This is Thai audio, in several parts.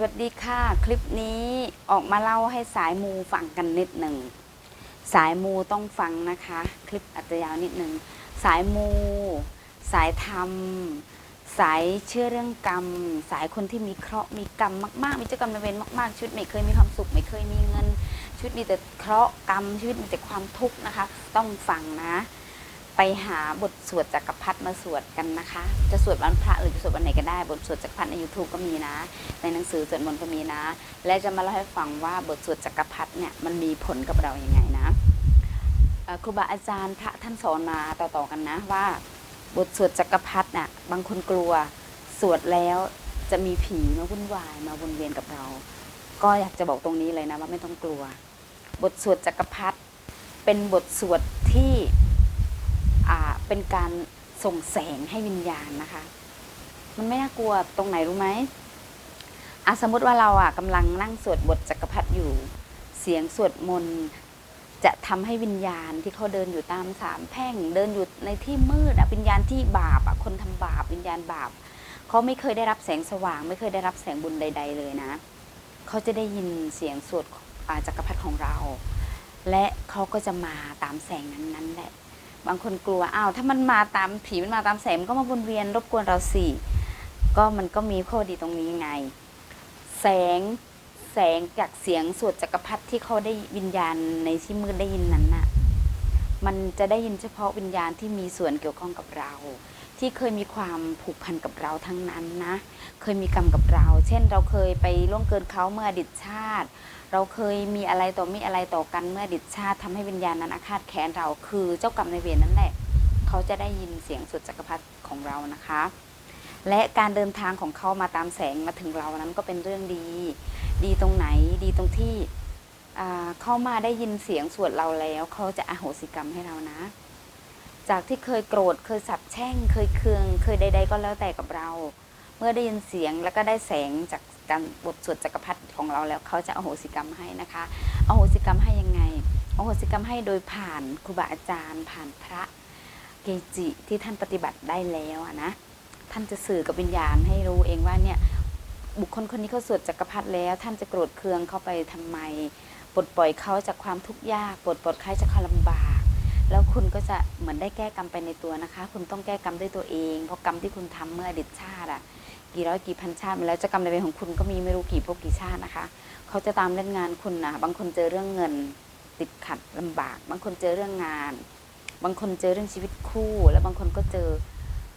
สวัสดีค่ะ คลิปนี้ออกมาเล่าให้สายมูฟังกันนิดหนึ่ง สายมูต้องฟังนะคะ คลิปอาจจะยาวนิดหนึ่ง สายมู สายธรรม สายเชื่อเรื่องกรรม สายคนที่มีเคราะห์มีกรรมมากๆ มีเจ้ากรรมนายเวรมากๆชีวิตไม่เคยมีความสุข ไม่เคยมีเงินชีวิตมีแต่เคราะห์กรรมชีวิตมีแต่ความทุกข์นะคะ ต้องฟังนะ ไปหาบทสวดจักรพรรดิมาสวดกันนะคะ จะสวดวันพระหรือจะสวดวันไหนก็ได้ บทสวดจักรพรรดิใน YouTube ก็มีนะ ในหนังสือสวดมนต์ก็มีนะ และจะมาเล่าให้ฟังว่าบทสวดจักรพรรดิเนี่ยมันมีผลกับเราอยัางไงนะครูบาอาจารย์พระท่านสอนมาต่อๆกันนะว่า บทสวดจักรพรรดิน่ะบางคนกลัวสวดแล้วจะมีผีมาวุ่นวายมาวนเวียนกับเรา ก็อยากจะบอกตรงนี้เลยนะว่าไม่ต้องกลัว บทสวดจักรพรรดิเป็นบทสวด เป็นการส่งแสงให้วิญญาณนะคะ มันไม่น่ากลัวตรงไหนรู้ไหมอะสมมติว่าเราอะกำลังนั่งสวดบทจักรพรรดิอยู่ เสียงสวดมนต์จะทำให้วิญญาณที่เขาเดินอยู่ตามสามแพร่ง เดินอยู่ในที่มืดอะวิญญาณที่บาปอะคนทำบาปวิญญาณบาปเขาไม่เคยได้รับแสงสว่าง ไม่เคยได้รับแสงบุญใด ๆ เลยนะเขาจะได้ยินเสียงสวดจักรพรรดิของเรา และเขาก็จะมาตามแสงนั้นๆแหละ บางคนกลัวอ้าวถ้ามันมาตามผีมันมาตามแสงมันก็มาวนเวียนรบกวนเราสิก็มันก็มีข้อดีตรงนี้ไง แสงแสงจากเสียงสวดจักรพรรดิที่เขาได้วิญญาณในที่มืดได้ยินนั้นน่ะ มันจะได้ยินเฉพาะวิญญาณที่มีส่วนเกี่ยวข้องกับเรา ที่เคยมีความผูกพันกับเราทั้งนั้นนะ เคยมีกรรมกับเรา เช่น เราเคยไปล่วงเกินเขาเมื่ออดีตชาติ เราเคยมีอะไรต่อมีอะไรต่อกันเมื่ออดีตชาติทำให้วิญญาณนั้นอาฆาตแค้นเราคือเจ้ากรรมนายเวรนั่นแหละ เขาจะได้ยินเสียงสุดจักรพรรดิของเรานะคะ และการเดินทางของเขามาตามแสงมาถึงเรานั้นก็เป็นเรื่องดี ดีตรงไหนดีตรงที่ เข้ามาได้ยินเสียงสวดเราแล้วเขาจะอโหสิกรรมให้เรานะ จากที่เคยโกรธเคยสับแช่ง เคยเคือง เคยใด ๆ ก็แล้วแต่กับเรา เมื่อได้ยินเสียงแล้วก็ได้แสงจากการบทสวดจักรพรรดิของเราแล้วเขาจะอโหสิกรรมให้นะคะอโหสิกรรมให้ยังไงอโหสิกรรมให้โดยผ่านครูบาอาจารย์ ผ่านพระเกจิที่ท่านปฏิบัติได้แล้วนะท่านจะสื่อกับวิญญาณให้รู้เองว่าเนี่ยบุคคลคนนี้เขาสวดจักรพรรดิแล้ว ท่านจะโกรธเคืองเข้าไปทำไม ลดปล่อยเขาจากความทุกข์ยากปลดปลดเขาจากความลำบาก แล้วคุณก็จะเหมือนได้แก้กรรมไปในตัวนะคะ คุณต้องแก้กรรมด้วยตัวเอง เพราะกรรมที่คุณทำเมื่ออดีตชาติอะกี่ร้อยกี่พันชาติมาแล้วจะกรรมในเวรของคุณก็มีไม่รู้กี่ภพกี่ชาตินะคะ เขาจะตามเล่นงานคุณนะบางคนเจอเรื่องเงินติดขัดลำบาก บางคนเจอเรื่องงาน บางคนเจอเรื่องชีวิตคู่ แล้วบางคนก็เจอ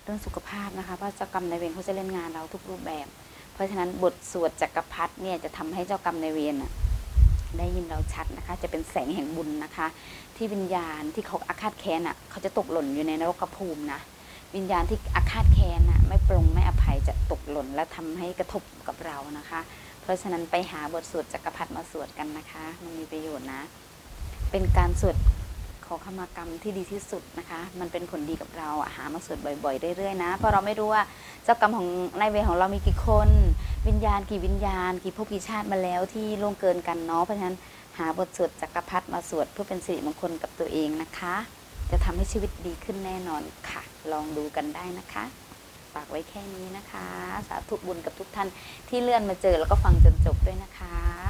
เรื่องสุขภาพนะคะเพราะเจ้ากรรมในเวรเขาจะเล่นงานเราทุกรูปแบบ เพราะฉะนั้นบทสวดจักรพรรดิเนี่ยจะทำให้เจ้ากรรมในเวรน่ะ ได้ยินเราชัดนะคะ จะเป็นแสงแห่งบุญนะคะ ที่วิญญาณที่เขาอาฆาตแค้นอะเขาจะตกหล่นอยู่ในนรกภูมินะวิญญาณที่อาฆาตแค้นอะไม่ปรงไม่อภัยจะตกหล่นและทำให้กระทบกับเรานะคะ เพราะฉะนั้นไปหาบทสวดจักรพรรดิมาสวดกันนะคะ มันมีประโยชน์นะ เป็นการสวดขอขมากรรมที่ดีที่สุดนะคะ มันเป็นผลดีกับเราอะหามาสวดบ่อยๆเรื่อยๆนะ เพราะเราไม่รู้ว่าเจ้ากรรมของนายเวรของเรามีกี่คน วิญญาณกี่วิญญาณ กี่ภพกี่ชาติมาแล้วที่ล่วงเกินกันเนาะเพราะฉะนั้นหาบทสวดจักรพรรดิมาสวดเพื่อเป็นสิริมงคลกับตัวเองนะคะ จะทำให้ชีวิตดีขึ้นแน่นอนค่ะ ลองดูกันได้นะคะฝากไว้แค่นี้นะคะ สาธุบุญกับทุกท่านที่เลื่อนมาเจอแล้วก็ฟังจนจบด้วยนะคะ